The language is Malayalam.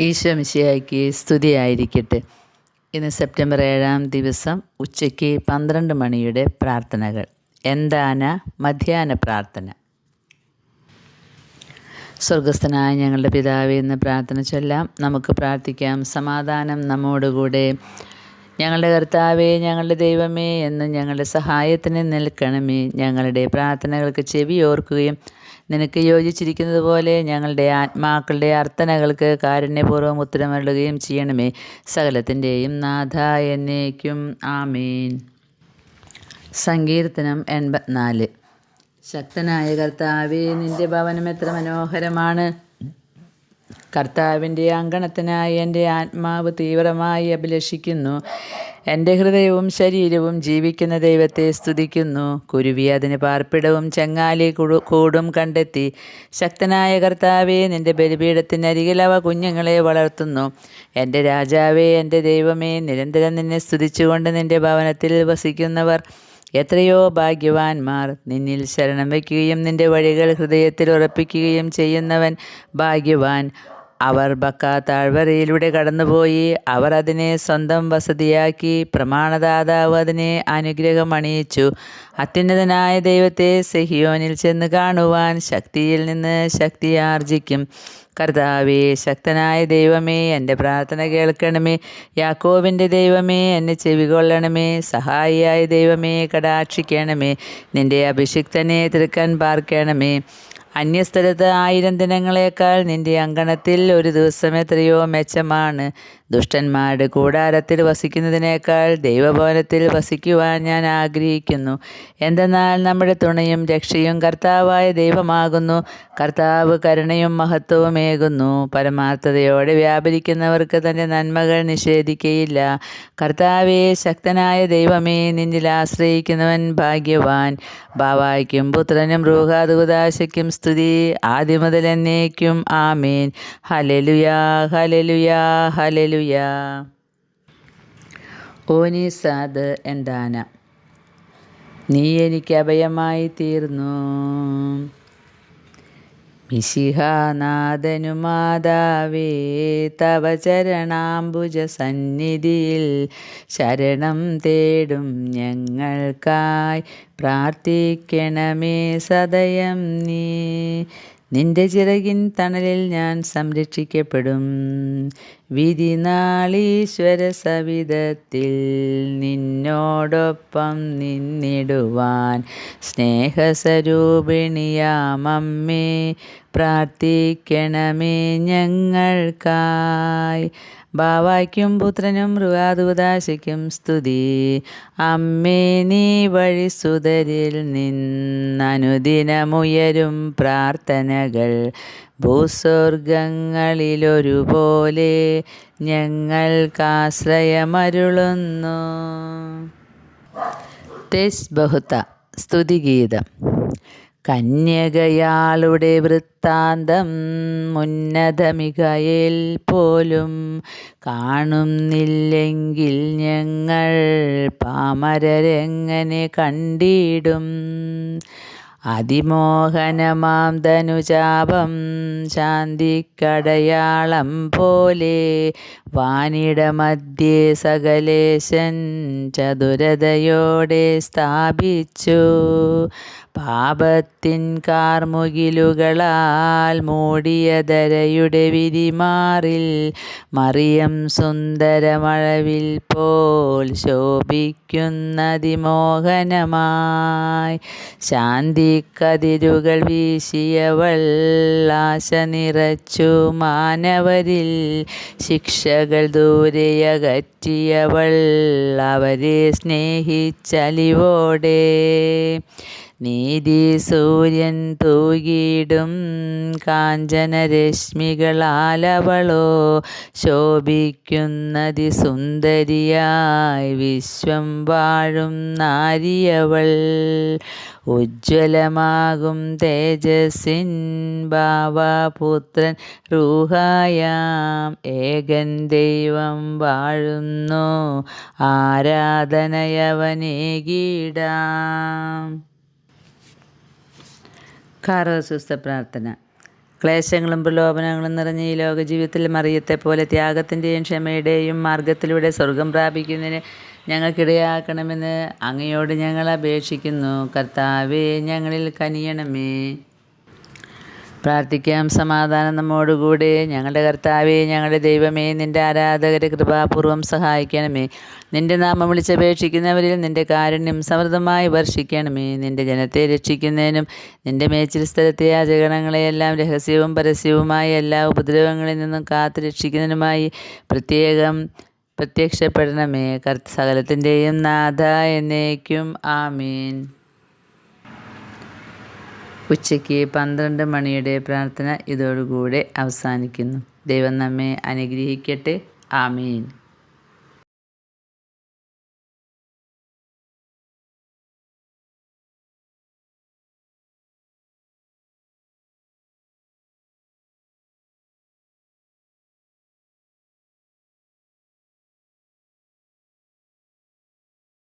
ഈശോ സ്തുതി സ്തുതിയായിരിക്കട്ടെ. ഇന്ന് സെപ്റ്റംബർ ഏഴാം ദിവസം ഉച്ചയ്ക്ക് പന്ത്രണ്ട് മണിയുടെ പ്രാർത്ഥനകൾ. എന്താണ് മധ്യാഹ്ന പ്രാർത്ഥന? സ്വർഗസ്ഥനായ ഞങ്ങളുടെ പിതാവേ എന്ന് പ്രാർത്ഥന ചൊല്ലാം നമുക്ക് പ്രാർത്ഥിക്കാം. സമാധാനം നമ്മോടുകൂടെ. ഞങ്ങളുടെ കർത്താവേ ഞങ്ങളുടെ ദൈവമേ എന്ന് ഞങ്ങളുടെ സഹായത്തിന് നിൽക്കണമേ. ഞങ്ങളുടെ പ്രാർത്ഥനകൾക്ക് ചെവി ഓർക്കുകയും നിനക്ക് യോജിച്ചിരിക്കുന്നത് പോലെ ഞങ്ങളുടെ ആത്മാക്കളുടെ അർത്ഥനകൾക്ക് കാരുണ്യപൂർവം ഉത്തരമരുളുകയും ചെയ്യണമേ. സകലത്തിന്റെയും നാഥ എന്നേക്കും. ആമേൻ. സങ്കീർത്തനം എൺപത്തിനാല്. ശക്തനായ കർത്താവേ നിന്റെ ഭവനം എത്ര മനോഹരമാണ്. കർത്താവിന്റെ അങ്കണത്തിനായി എന്റെ ആത്മാവ് തീവ്രമായി അഭിലഷിക്കുന്നു. എന്റെ ഹൃദയവും ശരീരവും ജീവിക്കുന്ന ദൈവത്തെ സ്തുതിക്കുന്നു. കുരുവി അതിന് പാർപ്പിടവും ചങ്ങാലി കൂടു കണ്ടെത്തി. ശക്തനായ കർത്താവെ നിന്റെ ബലിപീഠത്തിനരികിൽ അവ കുഞ്ഞുങ്ങളെ വളർത്തുന്നു. എന്റെ രാജാവേ എന്റെ ദൈവമേ നിരന്തരം നിന്നെ സ്തുതിച്ചുകൊണ്ട് നിന്റെ ഭവനത്തിൽ വസിക്കുന്നവർ എത്രയോ ഭാഗ്യവാന്മാർ നിന്നിൽ ശരണം വയ്ക്കുകയും നിന്റെ വഴികൾ ഹൃദയത്തിൽ ഉറപ്പിക്കുകയും ചെയ്യുന്നവൻ ഭാഗ്യവാൻ അവർ ബക്ക താഴ്വരയിലൂടെ കടന്നുപോയി. അവർ അതിനെ സ്വന്തം വസതിയാക്കി പ്രമാണദാതാവ് അതിനെ അനുഗ്രഹം അണിയിച്ചു. അത്യുന്നതനായ ദൈവത്തെ സെഹിയോനിൽ ചെന്ന് കാണുവാൻ ശക്തിയിൽ നിന്ന് ശക്തി ആർജിക്കും. കർത്താവേ ശക്തനായ ദൈവമേ എന്റെ പ്രാർത്ഥന കേൾക്കണമേ. യാക്കോവിന്റെ ദൈവമേ എന്നെ ചെവികൊള്ളണമേ. സഹായിയായ ദൈവമേ കടാക്ഷിക്കണമേ. നിന്റെ അഭിഷിക്തനെ തിരുക്കാൻ പാർക്കണമേ. അന്യസ്ഥലത്ത് ആയിരം ദിനങ്ങളേക്കാൾ നിന്റെ അങ്കണത്തിൽ ഒരു ദിവസം എത്രയോ മെച്ചമാണ്. ദുഷ്ടന്മാരുടെ കൂടാരത്തിൽ വസിക്കുന്നതിനേക്കാൾ ദൈവഭവനത്തിൽ വസിക്കുവാൻ ഞാൻ ആഗ്രഹിക്കുന്നു. എന്തെന്നാൽ നമ്മുടെ തുണയും രക്ഷയും കർത്താവായ ദൈവമാകുന്നു. കർത്താവ് കരുണയും മഹത്വവുമേകുന്നു പരമാർത്ഥതയോടെ വ്യാപരിക്കുന്നവർക്ക് തന്റെ നന്മകൾ നിഷേധിക്കയില്ല. കർത്താവെ ശക്തനായ ദൈവമേ നിന്നിൽ ആശ്രയിക്കുന്നവൻ ഭാഗ്യവാൻ. ബാവായ്ക്കും പുത്രനും റൂഹാദുദാശയ്ക്കും സ്തുതി ആദ്യം മുതൽ എന്നേക്കും ആമേൻ. ഹലലുയാ ഹലലുയാ ഹലലുയാ ഓനീസാദ് എന്താന നീ എനിക്ക് അഭയമായി തീർന്നു. മിശിഹാനാഥനു മാതാവേ തവ ചരണാംബുജ സന്നിധിയിൽ ശരണം തേടും ഞങ്ങൾക്കായി പ്രാർത്ഥിക്കണമേ സദയം നീ. നിന്റെ ചിറകിൻ തണലിൽ ഞാൻ സംരക്ഷിക്കപ്പെടും. വിധി നാളീശ്വര സവിധത്തിൽ നിന്നോടൊപ്പം നിന്നിടുവാൻ സ്നേഹസ്വരൂപിണിയാമമ്മേ പ്രാർത്ഥിക്കണമേ ഞങ്ങൾക്കായി. ബാവായ്ക്കും പുത്രനും മൃഗാദുദാശയ്ക്കും സ്തുതി. അമ്മേ നീ വഴി സുതരിൽ നിന്നനുദിനമുയരും പ്രാർത്ഥനകൾ. ഭൂസ്വർഗങ്ങളിലൊരുപോലെ ഞങ്ങൾക്കാശ്രയമരുളുന്നു. തെസ് ബഹുത്ത സ്തുതിഗീതം. കന്യകയാളുടെ വൃത്താന്തം ഉന്നതമികയിൽ പോലും കാണുന്നില്ലെങ്കിൽ ഞങ്ങൾ പാമരരെങ്ങനെ കണ്ടിടും? അതിമോഹനമാം ധനുചാപം ശാന്തിക്കടയാളം പോലെ വാനിട മധ്യേ സകലേശൻ ചതുരതയോടെ സ്ഥാപിച്ചു. പാപത്തിൻ കാർമുകിലുകളാൽ മൂടിയ ധരയുടെ വിരിമാറിൽ മറിയം സുന്ദരമഴവിൽ പോൽ ശോഭിക്കുന്നതിമോഹനമായി. ശാന്തി കതിരുകൾ വീശിയവൾ ആശ നിറച്ചു മാനവരിൽ ശിക്ഷകൾ ദൂരെയകറ്റിയവൾ അവരെ സ്നേഹിച്ചലിവോടെ. നീതി സൂര്യൻ തൂകിയിടും കാഞ്ചനരശ്മികളാലവളോ ശോഭിക്കുന്നതി സുന്ദരിയായി വിശ്വം വാഴും നാരിയവൾ. ഉജ്ജ്വലമാകും തേജസ്സിൻ ഭാവപുത്രൻ റൂഹായാം ഏകൻ ദൈവം വാഴുന്നു ആരാധനയവനേകിടാം. കാറോസുസ്ത പ്രാർത്ഥന. ക്ലേശങ്ങളും പ്രലോഭനങ്ങളും നിറഞ്ഞ ഈ ലോക ജീവിതത്തിൽ മറിയത്തെ പോലെ ത്യാഗത്തിന്റെയും ക്ഷമയുടെയും മാർഗത്തിലൂടെ സ്വർഗം പ്രാപിക്കുന്നതിന് ഞങ്ങൾക്കിടയാക്കണമെന്ന് അങ്ങയോട് ഞങ്ങൾ അപേക്ഷിക്കുന്നു. കർത്താവേ ഞങ്ങളിൽ കനിയണമേ. പ്രാർത്ഥിക്കാം. സമാധാനം നമ്മോടുകൂടെ. ഞങ്ങളുടെ കർത്താവേ ഞങ്ങളുടെ ദൈവമേ നിന്റെ ആരാധകരെ കൃപാപൂർവം സഹായിക്കണമേ. നിന്റെ നാമം വിളിച്ചപേക്ഷിക്കുന്നവരിൽ നിന്റെ കാരുണ്യം സമൃദ്ധമായി വർഷിക്കണമേ. നിന്റെ ജനത്തെ രക്ഷിക്കുന്നതിനും നിന്റെ മേച്ചിൽ സ്ഥലത്തെ ആചരണങ്ങളെയെല്ലാം രഹസ്യവും പരസ്യവുമായി എല്ലാ ഉപദ്രവങ്ങളിൽ നിന്നും കാത്തു രക്ഷിക്കുന്നതിനുമായി പ്രത്യേകം പ്രത്യക്ഷപ്പെടണമേ. കർത്ത സകലത്തിന്റെയും നാഥ എന്നേക്കും. ആമീൻ. ഉച്ചയ്ക്ക് പന്ത്രണ്ട് മണിയുടെ പ്രാർത്ഥന ഇതോടുകൂടെ അവസാനിക്കുന്നു. ദൈവം നമ്മെ അനുഗ്രഹിക്കട്ടെ. ആമീൻ.